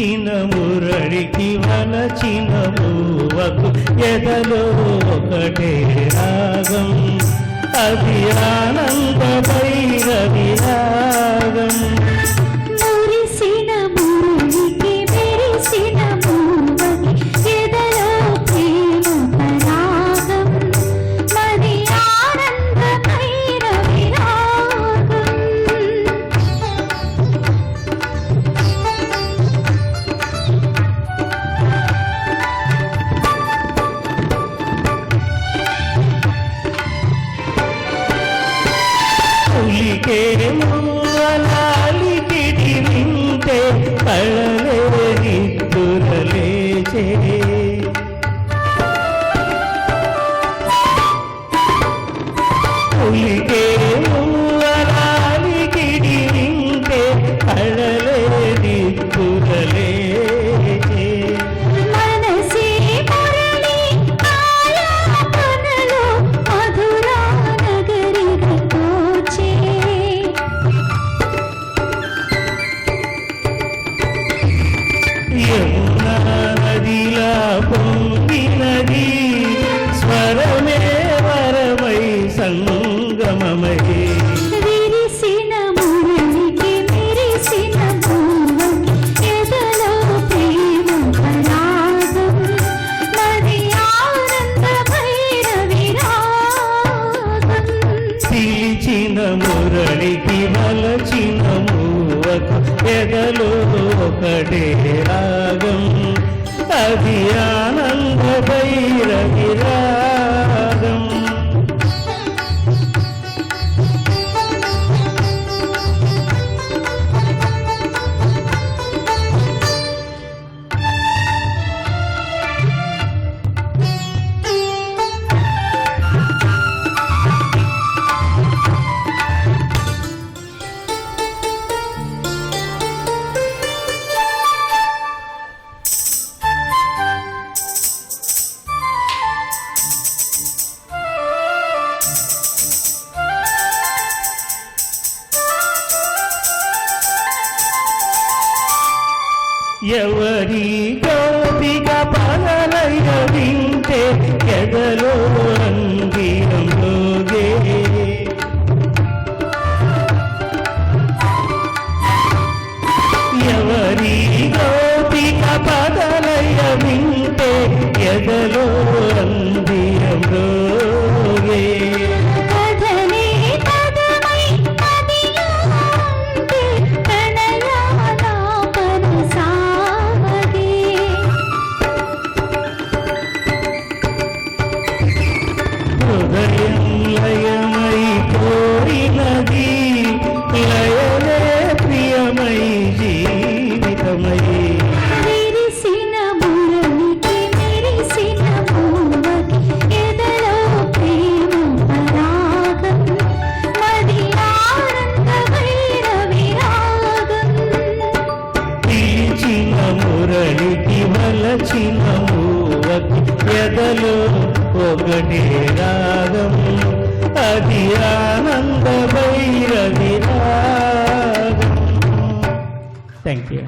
చిన్న మురళికి వలచిన మూవకు ఎదలో ఒకటే రాగం. అది ఆనంద పులికే మూలాలికిడి వింటే కళలే మూవకు ఎదలో ఒకటే రాగం. అది ఆనంద భైరవి రాగం. ఎవరి గోపిక పలలయ వింటే ఎదలో అంగిరంలోగే ఎవరి గోపిక పదలయ వింటే ఎదలో అందిరంలోగే హృదయం లయమై కోరినది లయలే ప్రియమై జీవితమై మురళికి వలచిన మూవకి ఎదలో ఒకటే రాగం అది ఆనంద భైరవి రాగం థ్యాంక్ యూ